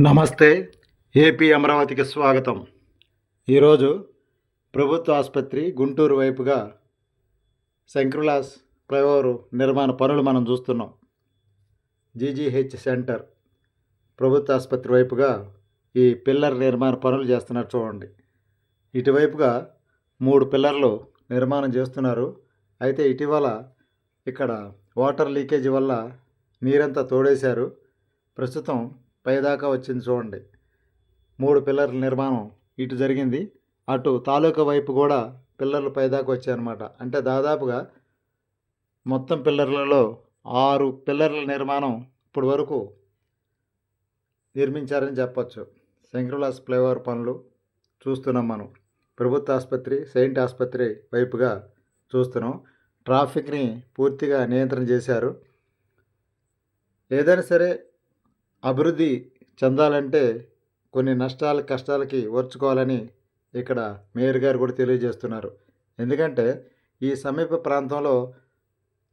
నమస్తే ఏపీ అమరావతికి స్వాగతం. ఈరోజు ప్రభుత్వ ఆసుపత్రి గుంటూరు వైపుగా శంకరులాస్ ఫ్లైఓవర్ నిర్మాణ పనులు మనం చూస్తున్నాం. జీజీహెచ్ సెంటర్ ప్రభుత్వ ఆసుపత్రి వైపుగా ఈ పిల్లర్ నిర్మాణ పనులు చేస్తున్నారు చూడండి. ఇటువైపుగా మూడు పిల్లర్లు నిర్మాణం చేస్తున్నారు. అయితే ఇటీవల ఇక్కడ వాటర్ లీకేజీ వల్ల నీరంతా తోడేశారు. ప్రస్తుతం పైదాకా వచ్చింది చూడండి. మూడు పిల్లర్ల నిర్మాణం ఇటు జరిగింది. అటు తాలూకా వైపు కూడా పిల్లర్లు పైదాకా వచ్చాయన్నమాట. అంటే దాదాపుగా మొత్తం పిల్లర్లలో ఆరు పిల్లర్ల నిర్మాణం ఇప్పటి వరకు నిర్మించారని చెప్పొచ్చు. శంకర్లాస్ ఫ్లైఓవర్ పనులు చూస్తున్నాం మనం. ప్రభుత్వ ఆసుపత్రి సెయింట్ ఆసుపత్రి వైపుగా చూస్తున్నాం. ట్రాఫిక్ని పూర్తిగా నియంత్రణ చేశారు. ఏదైనా సరే అభివృద్ధి చెందాలంటే కొన్ని నష్టాలు కష్టాలకి ఓర్చుకోవాలని ఇక్కడ మేయర్ గారు కూడా తెలియజేస్తున్నారు. ఎందుకంటే ఈ సమీప ప్రాంతంలో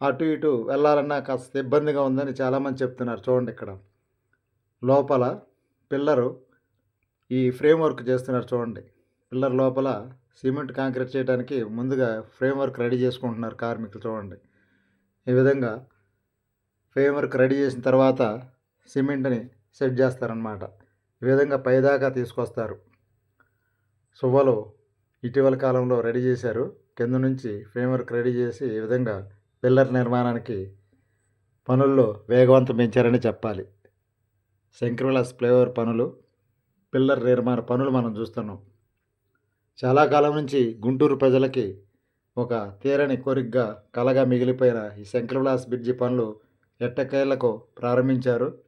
అటు ఇటు వెళ్ళాలన్నా కాస్త ఇబ్బందిగా ఉందని చాలామంది చెప్తున్నారు. చూడండి ఇక్కడ. లోపల పిల్లరు ఈ ఫ్రేమ్ వర్క్ చేస్తున్నారు చూడండి. పిల్లర్ లోపల సిమెంట్ కాంక్రీట్ చేయడానికి ముందుగా ఫ్రేమ్ వర్క్ రెడీ చేసుకుంటున్నారు కార్మికులు చూడండి. ఈ విధంగా ఫ్రేమ్ వర్క్ రెడీ చేసిన తర్వాత సిమెంట్ని సెట్ చేస్తారనమాట ఈ విధంగా పైదాకా తీసుకొస్తారు. సువ్వలు ఇటీవల కాలంలో రెడీ చేశారు. కింద నుంచి ఫ్రేమ్వర్క్ రెడీ చేసి ఈ విధంగా పిల్లర్ నిర్మాణానికి పనుల్లో వేగవంతం పెంచారని చెప్పాలి. శంకర్విలాస్ ఫ్లేవర్ పనులు పిల్లర్ నిర్మాణ పనులు మనం చూస్తున్నాం. చాలా కాలం నుంచి గుంటూరు ప్రజలకి ఒక తీరని కోరికగా కలగా మిగిలిపోయిన ఈ శంకర్విలాస్ బ్రిడ్జి పనులు ఎట్టకేళ్ళకు ప్రారంభించారు.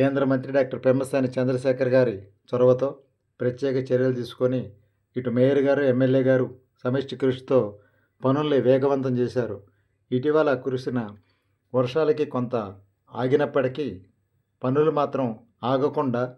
కేంద్ర మంత్రి డాక్టర్ పెమ్మసాని చంద్రశేఖర్ గారి చొరవతో ప్రత్యేక చర్యలు తీసుకొని ఇటు మేయర్ గారు ఎమ్మెల్యే గారు సమిష్టి కృషితో పనుల్ని వేగవంతం చేశారు. ఇటీవల కురిసిన వర్షాలకి కొంత ఆగినప్పటికీ పనులు మాత్రం ఆగకుండా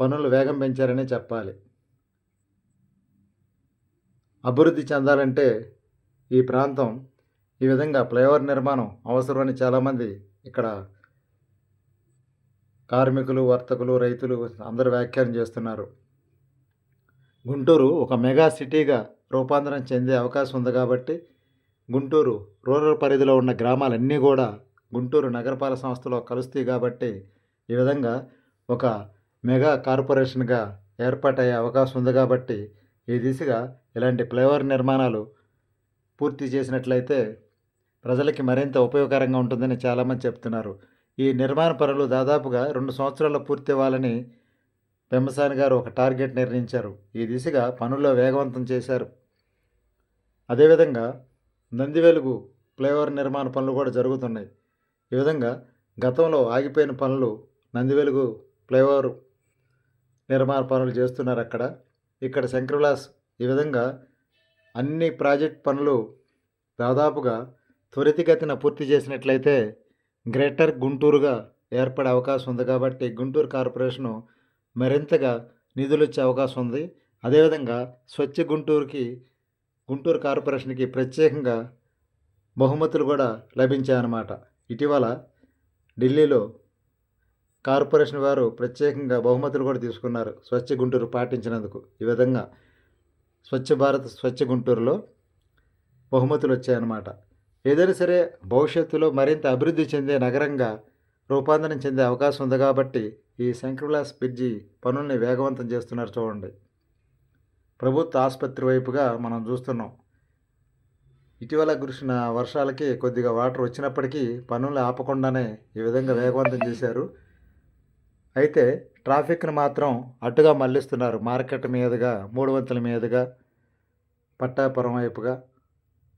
పనులు వేగం పెంచారనే చెప్పాలి. అభివృద్ధి చెందాలంటే ఈ ప్రాంతం ఈ విధంగా ఫ్లైఓవర్ నిర్మాణం అవసరమని చాలామంది ఇక్కడ కార్మికులు వర్తకులు రైతులు అందరూ వ్యాఖ్యానం చేస్తున్నారు. గుంటూరు ఒక మెగా సిటీగా రూపాంతరం చెందే అవకాశం ఉంది కాబట్టి గుంటూరు రూరల్ పరిధిలో ఉన్న గ్రామాలన్నీ కూడా గుంటూరు నగరపాలక సంస్థలో కలుస్తాయి కాబట్టి ఈ విధంగా ఒక మెగా కార్పొరేషన్గా ఏర్పాటయ్యే అవకాశం ఉంది కాబట్టి ఈ దిశగా ఇలాంటి ఫ్లైఓవర్ నిర్మాణాలు పూర్తి చేసినట్లయితే ప్రజలకి మరింత ఉపయోగకరంగా ఉంటుందని చాలామంది చెప్తున్నారు. ఈ నిర్మాణ పనులు దాదాపుగా రెండు సంవత్సరాల్లో పూర్తి అవ్వాలని గారు ఒక టార్గెట్ నిర్ణయించారు. ఈ దిశగా పనుల్లో వేగవంతం చేశారు. అదేవిధంగా నందివెలుగు ఫ్లైఓవర్ నిర్మాణ పనులు కూడా జరుగుతున్నాయి. ఈ విధంగా గతంలో ఆగిపోయిన పనులు నందివెలుగు ఫ్లైఓవర్ నిర్మాణ పనులు చేస్తున్నారు అక్కడ. ఇక్కడ శంకర్విలాస్ ఈ విధంగా అన్ని ప్రాజెక్ట్ పనులు దాదాపుగా త్వరితగతిన పూర్తి చేసినట్లయితే గ్రేటర్ గుంటూరుగా ఏర్పడే అవకాశం ఉంది కాబట్టి గుంటూరు కార్పొరేషను మరింతగా నిధులు ఇచ్చే అవకాశం ఉంది. అదేవిధంగా స్వచ్ఛ గుంటూరుకి గుంటూరు కార్పొరేషన్కి ప్రత్యేకంగా బహుమతులు కూడా లభించాయన్నమాట. ఇటీవల ఢిల్లీలో కార్పొరేషన్ వారు ప్రత్యేకంగా బహుమతులు కూడా తీసుకున్నారు. స్వచ్ఛ గుంటూరు పాటించినందుకు. ఈ విధంగా స్వచ్ఛ భారత్ స్వచ్ఛ గుంటూరులో బహుమతులు వచ్చాయన్నమాట. ఏదైనా సరే భవిష్యత్తులో మరింత అభివృద్ధి చెందే నగరంగా రూపాంతరం చెందే అవకాశం ఉంది కాబట్టి ఈ శంకర్విలాస్ బ్రిడ్జి పనుల్ని వేగవంతం చేస్తున్నారు చూడండి. ప్రభుత్వ ఆసుపత్రి వైపుగా మనం చూస్తున్నాం. ఇటీవల కురిసిన వర్షాలకి కొద్దిగా వాటర్ వచ్చినప్పటికీ పనులు ఆపకుండానే ఈ విధంగా వేగవంతం చేశారు. అయితే ట్రాఫిక్ని మాత్రం అటుగా మళ్ళిస్తున్నారు మార్కెట్ మీదుగా మూడు వంతుల మీదుగా పట్టాపురం వైపుగా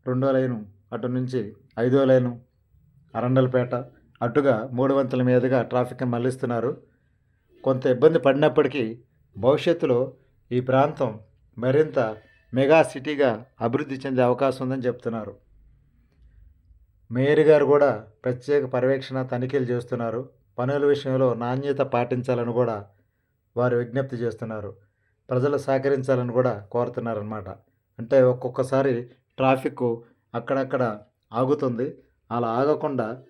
రెండో లైను అటు నుంచి ఐదో లైను అరండలపేట అటుగా మూడు వంతుల మీదుగా ట్రాఫిక్ మళ్ళిస్తున్నారు. కొంత ఇబ్బంది పడినప్పటికీ భవిష్యత్తులో ఈ ప్రాంతం మరింత మెగా సిటీగా అభివృద్ధి చెందే అవకాశం ఉందని చెప్తున్నారు. మేయర్ గారు కూడా ప్రత్యేక పర్యవేక్షణ తనిఖీలు చేస్తున్నారు. పనుల విషయంలో నాణ్యత పాటించాలని కూడా వారు విజ్ఞప్తి చేస్తున్నారు. ప్రజలు సహకరించాలని కూడా కోరుతున్నారన్నమాట. అంటే ఒక్కొక్కసారి ట్రాఫిక్ అక్కడక్కడ ఆగుతుంది. అలా ఆగకుండా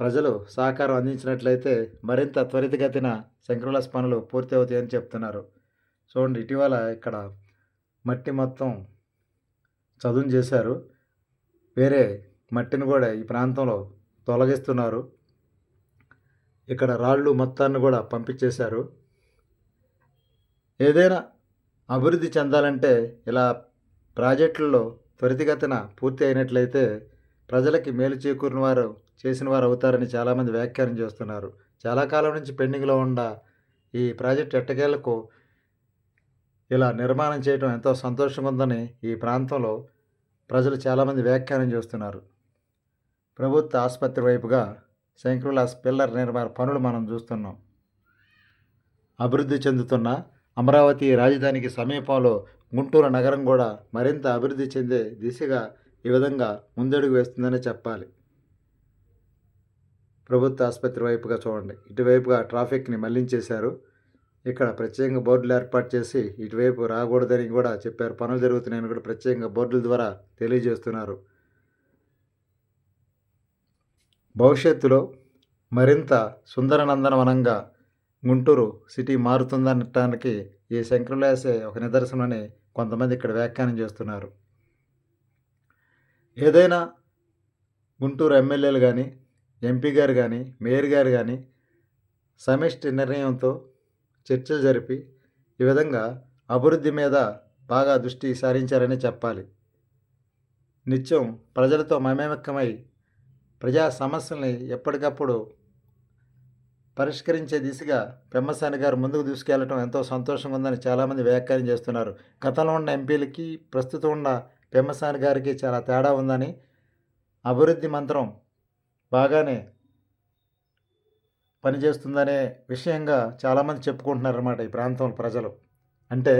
ప్రజలు సహకారం అందించినట్లయితే మరింత త్వరితగతిన శంకరులాస్ పనులు పూర్తి అవుతాయని చెప్తున్నారు. చూడండి ఇటీవల ఇక్కడ మట్టి మొత్తం చదును చేశారు. వేరే మట్టిని కూడా ఈ ప్రాంతంలో తొలగిస్తున్నారు. ఇక్కడ రాళ్ళు మొత్తాన్ని కూడా పంపించేశారు. ఏదైనా అభివృద్ధి చెందాలంటే ఇలా ప్రాజెక్టుల్లో త్వరితగతిన పూర్తి అయినట్లయితే ప్రజలకి మేలు చేకూరిన వారు చేసిన వారు అవుతారని చాలామంది వ్యాఖ్యానం చేస్తున్నారు. చాలా కాలం నుంచి పెండింగ్లో ఉన్న ఈ ప్రాజెక్ట్ ఎట్టకేళ్ళకు ఇలా నిర్మాణం చేయడం ఎంతో సంతోషంగా ఉందని ఈ ప్రాంతంలో ప్రజలు చాలామంది వ్యాఖ్యానం చేస్తున్నారు. ప్రభుత్వ ఆసుపత్రి వైపుగా శంకరులాస్ పిల్లర్ నిర్మాణ పనులు మనం చూస్తున్నాం. అభివృద్ధి చెందుతున్న అమరావతి రాజధానికి సమీపంలో గుంటూరు నగరం కూడా మరింత అభివృద్ధి చెందే దిశగా ఈ విధంగా ముందడుగు వేస్తుందని చెప్పాలి. ప్రభుత్వ ఆసుపత్రి వైపుగా చూడండి. ఇటువైపుగా ట్రాఫిక్ని మళ్ళించేశారు. ఇక్కడ ప్రత్యేకంగా బోర్డులు ఏర్పాటు చేసి ఇటువైపు రాకూడదని కూడా చెప్పారు. పనులు జరుగుతున్నాయని కూడా ప్రత్యేకంగా బోర్డుల ద్వారా తెలియజేస్తున్నారు. భవిష్యత్తులో మరింత సుందరనందనవనంగా గుంటూరు సిటీ మారుతుందనటానికి ఈ శంకరులాసే ఒక నిదర్శనమని కొంతమంది ఇక్కడ వ్యాఖ్యానం చేస్తున్నారు. ఏదైనా గుంటూరు ఎమ్మెల్యేలు కానీ ఎంపీ గారు కానీ మేయర్ గారు కానీ సమిష్టి నిర్ణయంతో చర్చలు జరిపి ఈ విధంగా అభివృద్ధి మీద బాగా దృష్టి సారించారని చెప్పాలి. నిత్యం ప్రజలతో మమేమక్కమై ప్రజా సమస్యల్ని ఎప్పటికప్పుడు పరిష్కరించే దిశగా పెమ్మసాని గారు ముందుకు తీసుకెళ్ళడం ఎంతో సంతోషంగా ఉందని చాలామంది వ్యాఖ్యానం చేస్తున్నారు. గతంలో ఉన్న ఎంపీలకి ప్రస్తుతం ఉన్న పెమ్మసాని గారికి చాలా తేడా ఉందని అభివృద్ధి మంత్రం బాగానే పనిచేస్తుందనే విషయంగా చాలామంది చెప్పుకుంటున్నారన్నమాట ఈ ప్రాంతం ప్రజలు. అంటే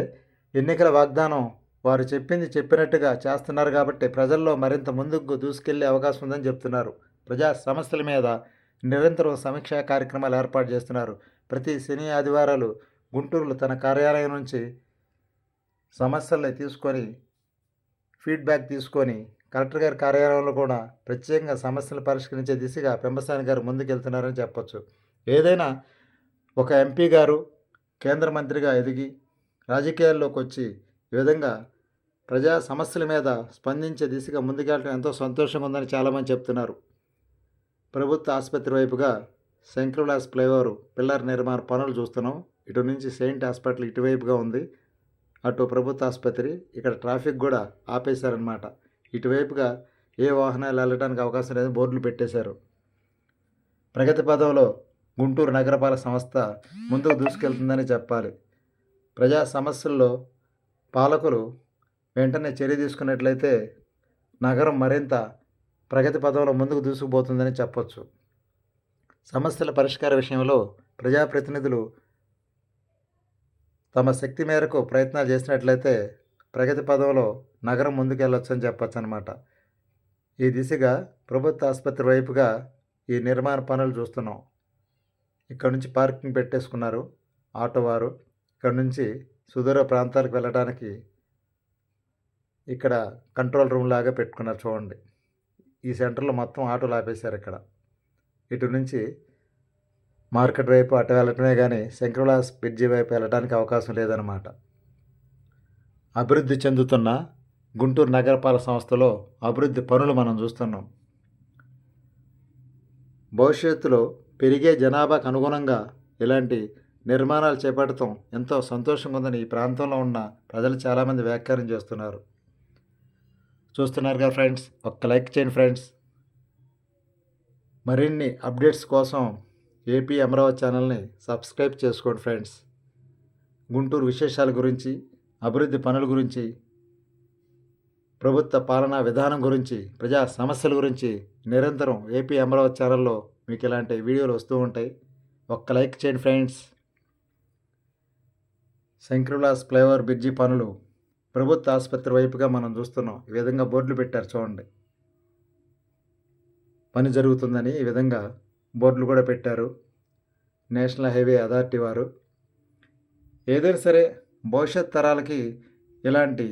ఎన్నికల వాగ్దానం వారు చెప్పింది చెప్పినట్టుగా చేస్తున్నారు కాబట్టి ప్రజల్లో మరింత ముందుకు దూసుకెళ్ళే అవకాశం ఉందని చెప్తున్నారు. ప్రజా సమస్యల మీద నిరంతరం సమీక్షా కార్యక్రమాలు ఏర్పాటు చేస్తున్నారు. ప్రతి శని ఆదివారాలు గుంటూరులో తన కార్యాలయం నుంచి సమస్యల్ని తీసుకొని ఫీడ్బ్యాక్ తీసుకొని కలెక్టర్ గారి కార్యాలయంలో కూడా ప్రత్యేకంగా సమస్యలు పరిష్కరించే దిశగా పెంబసాని గారు ముందుకెళ్తున్నారని చెప్పొచ్చు. ఏదైనా ఒక ఎంపీ గారు కేంద్ర మంత్రిగా ఎదిగి రాజకీయాల్లోకి వచ్చి ఈ విధంగా ప్రజా సమస్యల మీద స్పందించే దిశగా ముందుకెళ్ళడం ఎంతో సంతోషంగా ఉందని చాలామంది చెప్తున్నారు. ప్రభుత్వ ఆసుపత్రి వైపుగా శంకరులాస్ ఫ్లైఓవర్ పిల్లర్ నిర్మాణ పనులు చూస్తున్నాం. ఇటు నుంచి సెయింట్ హాస్పిటల్ ఇటువైపుగా ఉంది. అటు ప్రభుత్వ ఆసుపత్రి ఇక్కడ ట్రాఫిక్ కూడా ఆపేశారనమాట ఇటువైపుగా ఏ వాహనాలు వెళ్ళడానికి అవకాశం లేదని బోర్డులు పెట్టేశారు. ప్రగతి పదంలో గుంటూరు నగరపాలక సంస్థ ముందుకు దూసుకెళ్తుందని చెప్పాలి. ప్రజా సమస్యల్లో పాలకులు వెంటనే చర్య తీసుకున్నట్లయితే నగరం మరింత ప్రగతి పదంలో ముందుకు దూసుకుపోతుందని చెప్పొచ్చు. సమస్యల పరిష్కార విషయంలో ప్రజాప్రతినిధులు తమ శక్తి మేరకు ప్రయత్నాలు చేసినట్లయితే ప్రగతి పదంలో నగరం ముందుకెళ్ళొచ్చు అని చెప్పచ్చు అనమాట ఈ దిశగా ప్రభుత్వ ఆసుపత్రి వైపుగా ఈ నిర్మాణ పనులు చూస్తున్నాం. ఇక్కడ నుంచి పార్కింగ్ పెట్టేసుకున్నారు ఆటో వారు. ఇక్కడ నుంచి సుదూర ప్రాంతాలకు వెళ్ళడానికి ఇక్కడ కంట్రోల్ రూమ్ లాగా పెట్టుకున్నారు చూడండి. ఈ సెంటర్లో మొత్తం ఆటోలు ఆపేశారు ఇక్కడ. ఇటు నుంచి మార్కెట్ వైపు అటు వెళ్ళటమే కానీ శంకరలాస్ బ్రిడ్జి వైపు వెళ్ళడానికి అవకాశం లేదన్నమాట. అభివృద్ధి చెందుతున్న గుంటూరు నగరపాలక సంస్థలో అభివృద్ధి పనులు మనం చూస్తున్నాం. భవిష్యత్తులో పెరిగే జనాభాకు అనుగుణంగా ఇలాంటి నిర్మాణాలు చేపట్టడం ఎంతో సంతోషంగా ఉందని ఈ ప్రాంతంలో ఉన్న ప్రజలు చాలామంది వ్యాఖ్యానం చేస్తున్నారు. చూస్తున్నారు కదా ఫ్రెండ్స్? ఒక్క లైక్ చేయండి ఫ్రెండ్స్. మరిన్ని అప్డేట్స్ కోసం ఏపీ అమరావతి ఛానల్ని సబ్స్క్రైబ్ చేసుకోండి ఫ్రెండ్స్. గుంటూరు విశేషాల గురించి అభివృద్ధి పనుల గురించి ప్రభుత్వ పాలనా విధానం గురించి ప్రజా సమస్యల గురించి నిరంతరం ఏపీ అమరావతి ఛానల్లో మీకు ఇలాంటి వీడియోలు వస్తూ ఉంటాయి. ఒక్క లైక్ చేయండి ఫ్రెండ్స్. శంకరులాస్ ఫ్లైఓవర్ బ్రిడ్జి పనులు ప్రభుత్వ ఆసుపత్రి వైపుగా మనం చూస్తున్నాం. ఈ విధంగా బోర్డులు పెట్టారు చూడండి. పని జరుగుతుందని ఈ విధంగా బోర్డులు కూడా పెట్టారు. నేషనల్ హైవే అథారిటీ వారు. ఏదైనా సరే భవిష్యత్ తరాలకి ఇలాంటి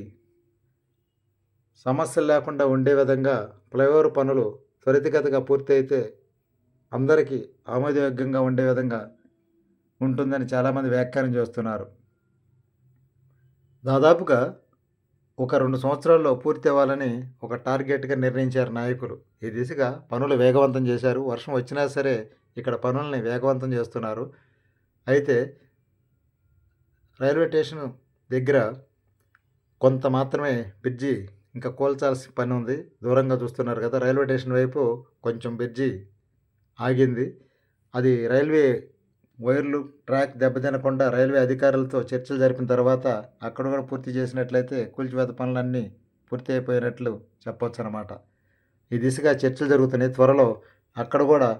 సమస్యలు లేకుండా ఉండే విధంగా ఫ్లైఓవర్ పనులు త్వరితగతిగా పూర్తయితే అందరికీ ఆమోదయోగ్యంగా ఉండే విధంగా ఉంటుందని చాలామంది వ్యాఖ్యానం చేస్తున్నారు. దాదాపుగా ఒక రెండు సంవత్సరాల్లో పూర్తి అవ్వాలని ఒక టార్గెట్గా నిర్ణయించారు నాయకులు. ఈ దిశగా పనులు వేగవంతం చేశారు. వర్షం వచ్చినా సరే ఇక్కడ పనుల్ని వేగవంతం చేస్తున్నారు. అయితే రైల్వే స్టేషన్ దగ్గర కొంత మాత్రమే బ్రిడ్జి ఇంకా కోల్చాల్సిన పని ఉంది. దూరంగా చూస్తున్నారు కదా రైల్వే స్టేషన్ వైపు కొంచెం బ్రిడ్జి ఆగింది. అది రైల్వే వైర్లు ట్రాక్ దెబ్బతినకుండా రైల్వే అధికారులతో చర్చలు జరిపిన తర్వాత అక్కడ కూడా పూర్తి చేసినట్లయితే కూల్చివేత పనులన్నీ పూర్తి అయిపోయినట్లు చెప్పొచ్చు అనమాట ఈ దిశగా చర్చలు జరుగుతున్నాయి. త్వరలో అక్కడ కూడా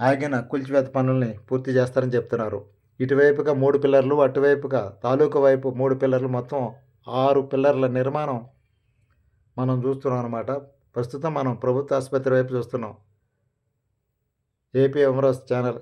ఆగిన కూల్చివేత పనుల్ని పూర్తి చేస్తారని చెప్తున్నారు. ఇటువైపుగా మూడు పిల్లర్లు అటువైపుగా తాలూకా వైపు మూడు పిల్లర్లు మొత్తం ఆరు పిల్లర్ల నిర్మాణం మనం చూస్తున్నాం అనమాట ప్రస్తుతం మనం ప్రభుత్వ ఆసుపత్రి వైపు చూస్తున్నాం. AP Amaravati channel